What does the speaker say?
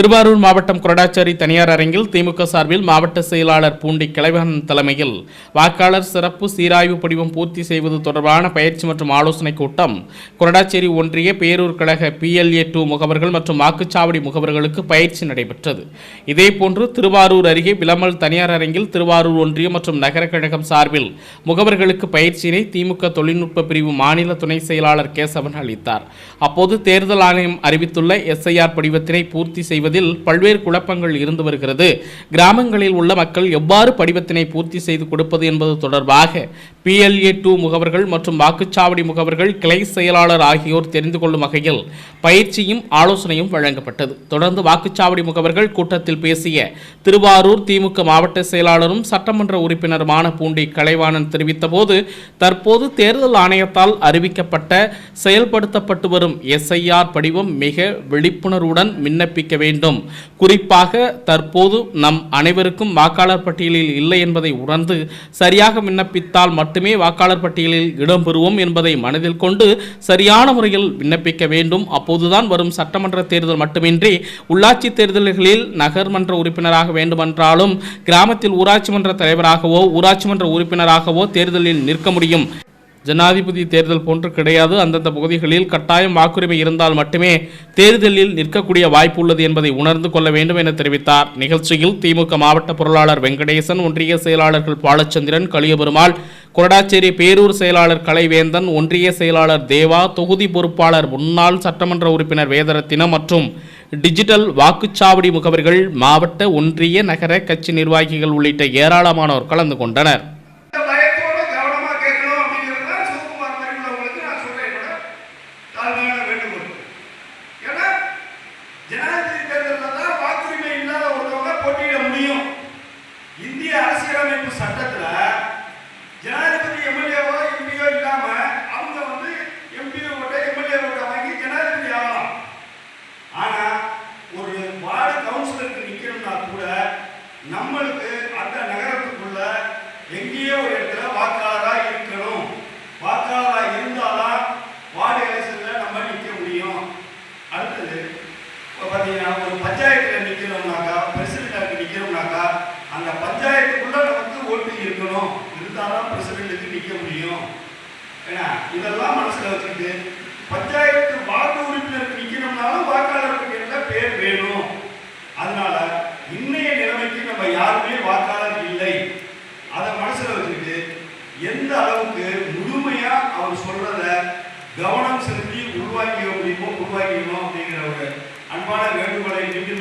திருவாரூர் மாவட்டம் கொரடாச்சேரி தனியார் அரங்கில் திமுக சார்பில் மாவட்ட செயலாளர் பூண்டி கிளைவகன் தலைமையில் வாக்காளர் சிறப்பு சீராய்வு படிவம் பூர்த்தி செய்வது தொடர்பான பயிற்சி மற்றும் ஆலோசனைக் கூட்டம் கொரடாச்சேரி ஒன்றிய பேரூர் கழக பிஎல்ஏ டூ முகவர்கள் மற்றும் வாக்குச்சாவடி முகவர்களுக்கு பயிற்சி நடைபெற்றது. இதேபோன்று திருவாரூர் அருகே விளமல் தனியார் அரங்கில் திருவாரூர் ஒன்றியம் மற்றும் நகர கழகம் சார்பில் முகவர்களுக்கு பயிற்சியினை திமுக தொழில்நுட்ப பிரிவு மாநில துணை செயலாளர் கேசவன் அளித்தார். அப்போது தேர்தல் ஆணையம் அறிவித்துள்ள எஸ்ஐஆர் படிவத்தினை பூர்த்தி செய்வது என்பதில் பல்வேறு குழப்பங்கள் இருந்து வருகிறது. கிராமங்களில் உள்ள மக்கள் எவ்வாறு படிவத்தினை பூர்த்தி செய்து கொடுப்பது என்பது தொடர்பாக பிஎல்ஏ டூ முகவர்கள் மற்றும் வாக்குச்சாவடி முகவர்கள் கிளை செயலாளர் ஆகியோர் தெரிந்து கொள்ளும் வகையில் பயிற்சியும் ஆலோசனையும் வழங்கப்பட்டது. தொடர்ந்து வாக்குச்சாவடி முகவர்கள் கூட்டத்தில் பேசிய திருவாரூர் திமுக மாவட்ட செயலாளரும் சட்டமன்ற உறுப்பினருமான பூண்டி கலைவாணன் தெரிவித்தபோது தற்போது தேர்தல் ஆணையத்தால் அறிவிக்கப்பட்ட செயல்படுத்தப்பட்டு வரும் எஸ்ஐஆர் படிவம் மிக விழிப்புணர்வுடன் விண்ணப்பிக்க வேண்டும் குறிப்பாக தற்போது நம் அனைவருக்கும் வாக்காளர் பட்டியலில் இல்லை என்பதை உணர்ந்து சரியாக விண்ணப்பித்தால் மட்டுமே வாக்காளர் பட்டியலில் இடம்பெறுவோம் என்பதை மனதில் கொண்டு சரியான முறையில் விண்ணப்பிக்க வேண்டும். அப்போதுதான் வரும் சட்டமன்ற தேர்தல் மட்டுமின்றி உள்ளாட்சி தேர்தல்களில் நகர்மன்ற உறுப்பினராக வேண்டுமென்றாலும் கிராமத்தில் ஊராட்சி மன்ற தலைவராகவோ ஊராட்சி மன்ற உறுப்பினராகவோ தேர்தலில் நிற்க முடியும். ஜனாதிபதி தேர்தல் போன்று கிடையாது. அந்தந்த பகுதிகளில் கட்டாயம் வாக்குரிமை இருந்தால் மட்டுமே தேர்தலில் நிற்கக்கூடிய வாய்ப்பு உள்ளது என்பதை உணர்ந்து கொள்ள வேண்டும் என தெரிவித்தார். நிகழ்ச்சியில் திமுக மாவட்ட பொருளாளர் வெங்கடேசன் ஒன்றிய செயலாளர்கள் பாலச்சந்திரன் கலியபெருமாள் கொரடாச்சேரி பேரூர் செயலாளர் கலைவேந்தன் ஒன்றிய செயலாளர் தேவா தொகுதி பொறுப்பாளர் முன்னாள் சட்டமன்ற உறுப்பினர் வேதரத்தினம் மற்றும் டிஜிட்டல் வாக்குச்சாவடி முகவர்கள் மாவட்ட ஒன்றிய நகர கட்சி நிர்வாகிகள் உள்ளிட்ட ஏராளமானோர் கலந்து கொண்டனர். ஜனாதிபதி தேர்தலில் தான் வாக்குரிமை இல்லாத ஒருத்தவங்க போட்டியிட முடியும். இந்திய அரசியலமைப்பு சட்டத்தில் ஜனாதிபதி எம்எல்ஏவோ எம்பியோ இல்லாமல் அவங்க வந்து எம்பியோ ஓட்ட எம்எல்ஏ ஓட்ட வாங்கி ஜனாதிபதி ஆகலாம். ஆனால் ஒரு வார்டு கவுன்சிலருக்கு நிற்கணும்னா கூட நம்மளுக்கு அந்த நகரத்துக்குள்ள எங்கேயோ ஒரு இடத்துல வாக்காளரா இருக்கணும் வாக்காளரா இருந்தாதான் வார்டு எலெக்ஷன்ல நம்ம நிக்க முடியும் அடுத்தது இப்ப பாத்தீங்கன்னா ஒரு பஞ்சாயத்துல நிக்கணும்னாக்கா பிரசிடென்ட் நிக்கணும்னாக்கா அந்த பஞ்சாயத்துக்குள்ள நமக்கு ஓட்டு இருக்கணும். பிரசிடென்ட் எதுக்கு நிற்க முடியும். ஏன்னா இதெல்லாம் மனசில் வச்சுக்கிட்டு பஞ்சாயத்து வார்டு உறுப்பினருக்கு நிற்கணும்னாலும் வாக்காளர் பட்டியலில் பேர் வேணும்? அதனால இன்னைய நிலைமைக்கு நம்ம யாருமே வாக்காளர் இல்லை. அதை மனசில் வச்சுக்கிட்டு எந்த அளவுக்கு முழுமையாக அவர் சொல்றத கவனம் செலுத்தி உருவாக்கிய முடியுமோ உருவாக்கிக்கணும் அப்படிங்கிற ஒரு அன்பான வேண்டுகோளை நீங்க